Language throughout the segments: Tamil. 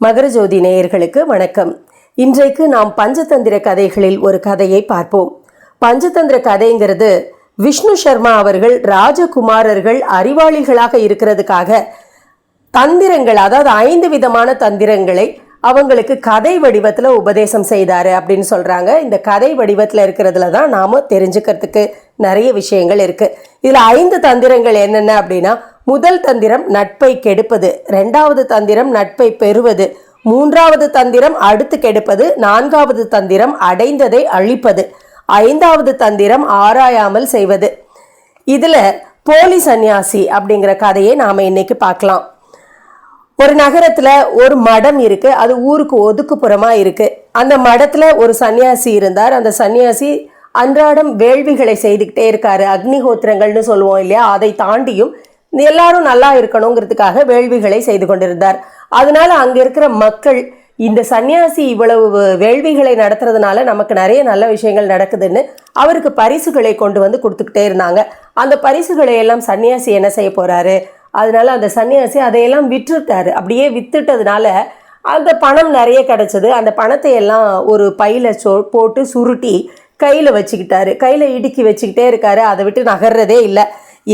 மகரஜோதி நேயர்களுக்கு வணக்கம். இன்றைக்கு நாம் பஞ்சதந்திர கதைகளில் ஒரு கதையை பார்ப்போம். பஞ்சதந்திர கதைங்கிறது விஷ்ணு சர்மா அவர்கள் ராஜகுமாரர்கள் அறிவாளிகளாக இருக்கிறதுக்காக தந்திரங்கள் அதாவது ஐந்து விதமான தந்திரங்களை அவங்களுக்கு கதை வடிவத்தில் உபதேசம் செய்தார் அப்படின்னு சொல்கிறாங்க இந்த கதை வடிவத்தில் இருக்கிறதுல தான் நாம தெரிஞ்சுக்கிறதுக்கு நிறைய விஷயங்கள் இருக்குது இதில் ஐந்து தந்திரங்கள் என்னென்ன அப்படின்னா முதல் தந்திரம் நட்பை கெடுப்பது ரெண்டாவது தந்திரம் நட்பை பெறுவது மூன்றாவது தந்திரம் அடுத்து கெடுப்பது நான்காவது தந்திரம் அடைந்ததை அழிப்பது ஐந்தாவது தந்திரம் ஆராயாமல் செய்வது. இதில் போலி சந்நியாசி அப்படிங்கிற கதையை நாம் இன்னைக்கு பார்க்கலாம். ஒரு நகரத்தில் ஒரு மடம் இருக்கு அது ஊருக்கு ஒதுக்குப்புறமாக இருக்கு. அந்த மடத்தில் ஒரு சன்னியாசி இருந்தார். அந்த சன்னியாசி அன்றாடம் வேள்விகளை செய்துக்கிட்டே இருக்காரு. அக்னிஹோத்திரங்கள்னு சொல்லுவோம் இல்லையா? அதை தாண்டியும் எல்லாரும் நல்லா இருக்கணுங்கிறதுக்காக வேள்விகளை செய்து கொண்டிருந்தார். அதனால அங்க இருக்கிற மக்கள் இந்த சன்னியாசி இவ்வளவு வேள்விகளை நடத்துறதுனால நமக்கு நிறைய நல்ல விஷயங்கள் நடக்குதுன்னு அவருக்கு பரிசுகளை கொண்டு வந்து கொடுத்துக்கிட்டே இருந்தாங்க. அந்த பரிசுகளை எல்லாம் சன்னியாசி என்ன செய்ய போறாரு? அதனால அந்த சன்னியாசி அதையெல்லாம் விற்றுட்டாரு அப்படியே வித்துட்டதுனால அந்த பணம் நிறைய கிடைச்சது. அந்த பணத்தை எல்லாம் ஒரு பையில சொ போட்டு சுருட்டி கையில் வச்சுக்கிட்டாரு. கையில் இடுக்கி வச்சுக்கிட்டே இருக்காரு. அதை விட்டு நகர்றதே இல்லை.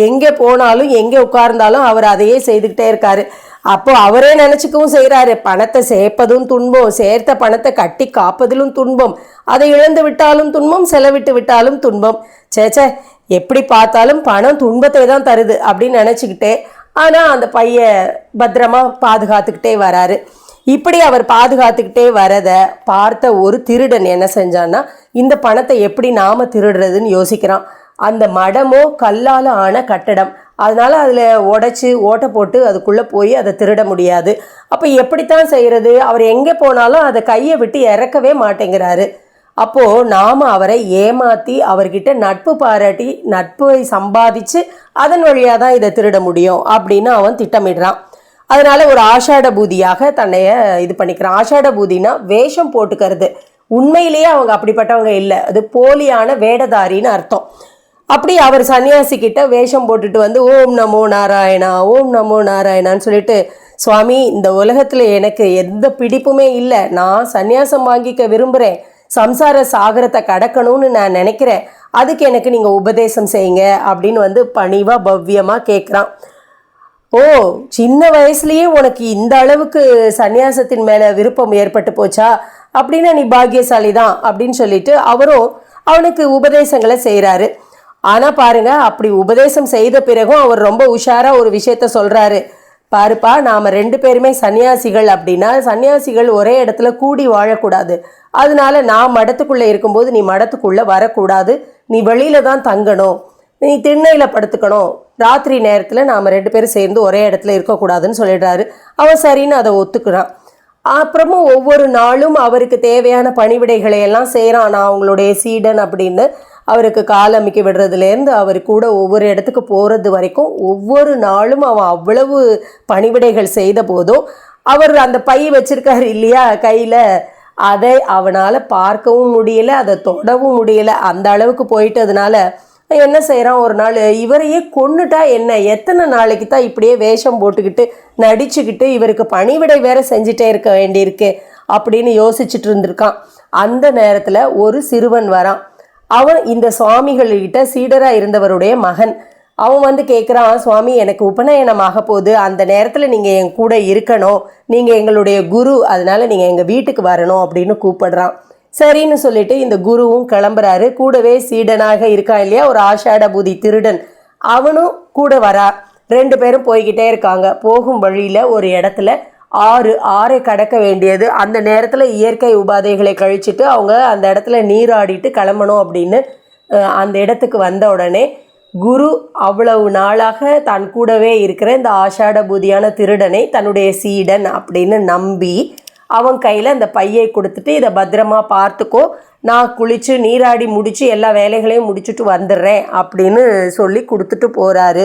எங்கே போனாலும் எங்கே உட்கார்ந்தாலும் அவர் அதையே செய்துக்கிட்டே இருக்காரு. அப்போ அவரே நினச்சிக்கவும் செய்கிறாரு பணத்தை சேர்ப்பதும் துன்பம் சேர்த்த பணத்தை கட்டி காப்பதிலும் துன்பம் அதை இழந்து விட்டாலும் துன்பம் செலவிட்டு விட்டாலும் துன்பம். சேச்சே எப்படி பார்த்தாலும் பணம் துன்பத்தை தான் தருது அப்படின்னு நினச்சிக்கிட்டே ஆனால் அந்த பைய பத்திரமா பாதுகாத்துக்கிட்டே வராரு. இப்படி அவர் பாதுகாத்துக்கிட்டே வரத பார்த்த ஒரு திருடன் என்ன செஞ்சான்னா இந்த பணத்தை எப்படி நாம் திருடுறதுன்னு யோசிக்கிறான். அந்த மடமோ கல்லால் ஆன கட்டடம். அதனால் அதில் உடைச்சி ஓட்டை போட்டு அதுக்குள்ளே போய் அதை திருட முடியாது. அப்போ எப்படித்தான் செய்கிறது அவர் எங்கே போனாலும் அதை கையை விட்டு இறக்கவே மாட்டேங்கிறாரு. அப்போ நாம் அவரை ஏமாற்றி அவர்கிட்ட நட்பு பாராட்டி நட்பை சம்பாதிச்சு அதன் வழியாக தான் இதை திருட முடியும் அப்படின்னு அவன் திட்டமிடுறான். அதனால் ஒரு ஆஷாட பூதியாக தன்னைய இது பண்ணிக்கிறான். ஆஷாட பூதினா வேஷம் போட்டுக்கிறது. உண்மையிலேயே அவங்க அப்படிப்பட்டவங்க இல்லை. அது போலியான வேடதாரின்னு அர்த்தம். அப்படி அவர் சன்னியாசி கிட்ட வேஷம் போட்டுட்டு வந்து ஓம் நமோ நாராயணா ஓம் நமோ நாராயணான்னு சொல்லிட்டு சுவாமி இந்த உலகத்தில் எனக்கு எந்த பிடிப்புமே இல்லை. நான் சன்னியாசம் வாங்கிக்க விரும்புகிறேன் சம்சார சாகரத்தை கடக்கணும்னு நான் நினைக்கிறேன். அதுக்கு எனக்கு நீங்கள் உபதேசம் செய்யுங்க அப்படின்னு வந்து பணிவாக பவ்யமாக கேட்குறான் ஓ சின்ன வயசுலேயே உனக்கு இந்த அளவுக்கு சந்நியாசத்தின் மேலே விருப்பம் ஏற்பட்டு போச்சா? அப்படின்னா நீ பாக்கியசாலி தான் அப்படின்னு சொல்லிட்டு அவரும் அவனுக்கு உபதேசங்களை செய்கிறாரு ஆனால் பாருங்க அப்படி உபதேசம் செய்த பிறகும் அவர் ரொம்ப உஷாராக ஒரு விஷயத்த சொல்கிறாரு பாருப்பா நாம் ரெண்டு பேருமே சன்னியாசிகள் அப்படின்னா சன்னியாசிகள் ஒரே இடத்துல கூடி வாழக்கூடாது. அதனால நான் மடத்துக்குள்ளே இருக்கும்போது நீ மடத்துக்குள்ளே வரக்கூடாது. நீ வெளியில தான் தங்கணும். நீ திண்ணையில் படுத்துக்கணும். ராத்திரி நேரத்தில் நாம் ரெண்டு பேரும் சேர்ந்து ஒரே இடத்துல இருக்கக்கூடாதுன்னு சொல்லிடுறாரு. அவன் சரின்னு அதை ஒத்துக்கிறான். அப்புறமும் ஒவ்வொரு நாளும் அவருக்கு தேவையான பணிவிடைகளை எல்லாம் செய்கிறான் நான் அவங்களுடைய சீடன் அப்படின்னு அவருக்கு கால் அமைக்க விடுறதுலேருந்து அவர் கூட ஒவ்வொரு இடத்துக்கு போகிறது வரைக்கும் ஒவ்வொரு நாளும் அவன் அவ்வளவு பணிவிடைகள் செய்த போதும் அவர் அந்த பை வச்சுருக்காரு இல்லையா கையில் அதை அவனால் பார்க்கவும் முடியல அதை தொடவும் முடியல. அந்த அளவுக்கு போயிட்டதுனால என்ன செய்கிறான் ஒரு நாள் இவரையே கொன்னுட்டா என்ன? எத்தனை நாளைக்கு தான் இப்படியே வேஷம் போட்டுக்கிட்டு நடிச்சுக்கிட்டு இவருக்கு பணிவிடை வேற செஞ்சிட்டே இருக்க வேண்டியிருக்கு அப்படின்னு யோசிச்சுட்டு இருந்திருக்கான். அந்த நேரத்தில் ஒரு சிறுவன் வரான். அவன் இந்த சுவாமிகள்கிட்ட சீடராக இருந்தவருடைய மகன். அவன் வந்து கேட்குறான் சுவாமி எனக்கு உபநயனம் ஆக போகுது. அந்த நேரத்தில் நீங்கள் என் கூட இருக்கணும். நீங்கள் எங்களுடைய குரு. அதனால் நீங்கள் எங்கள் வீட்டுக்கு வரணும். அப்படின்னு கூப்பிடுறான். சரின்னு சொல்லிட்டு இந்த குருவும் கிளம்புறாரு. கூடவே சீடனாக இருக்கான் இல்லையா? ஒரு ஆஷாடபூதி திருடன். அவனும் கூட வரா. ரெண்டு பேரும் போய்கிட்டே இருக்காங்க. போகும் வழியில் ஒரு இடத்துல ஆறு ஆறை கடக்க வேண்டியது. அந்த நேரத்தில் இயற்கை உபாதைகளை கழிச்சிட்டு அவங்க அந்த இடத்துல நீராடிட்டு கிளம்பணும் அப்படின்னு அந்த இடத்துக்கு வந்த உடனே குரு அவ்வளவு நாளாக தன் கூடவே இருக்கிற இந்த ஆஷாட பூதியான திருடனை தன்னுடைய சீடன் அப்படின்னு நம்பி அவன் கையில் அந்த பையை கொடுத்துட்டு இதை பத்திரமா பார்த்துக்கோ. நான் குளித்து நீராடி முடித்து எல்லா வேலைகளையும் முடிச்சுட்டு வந்துடுறேன் அப்படின்னு சொல்லி கொடுத்துட்டு போகிறாரு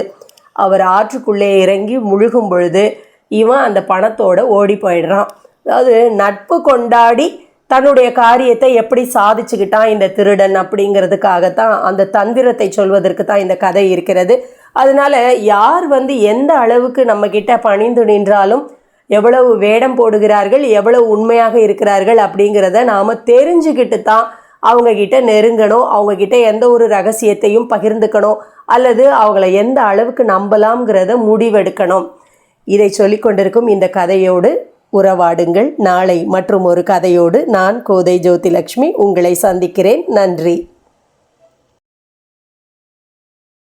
அவர் ஆற்றுக்குள்ளே இறங்கி முழுகும் பொழுது இவன் அந்த பணத்தோட ஓடி போயிடுறான். அதாவது நட்பு கொண்டாடி தன்னுடைய காரியத்தை எப்படி சாதிச்சுக்கிட்டான் இந்த திருடன் அப்படிங்கிறதுக்காகத்தான் அந்த தந்திரத்தை சொல்வதற்கு தான் இந்த கதை இருக்கிறது. அதனால யார் வந்து எந்த அளவுக்கு நம்ம கிட்ட பணிந்து நின்றாலும் எவ்வளவு வேடம் போடுகிறார்கள் எவ்வளவு உண்மையாக இருக்கிறார்கள் அப்படிங்கிறத நாம் தெரிஞ்சுக்கிட்டு தான் அவங்க கிட்ட நெருங்கணும் அவங்க கிட்ட எந்த ஒரு ரகசியத்தையும் பகிர்ந்துக்கணும் அல்லது அவங்கள எந்த அளவுக்கு நம்பலாம்ங்கிறத முடிவெடுக்கணும். இதை சொல்லிக் கொண்டிருக்கும் இந்த கதையோடு உறவாடுங்கள். நாளை மற்றும் ஒரு கதையோடு நான் கோதை ஜோதிலட்சுமி உங்களை சந்திக்கிறேன். நன்றி.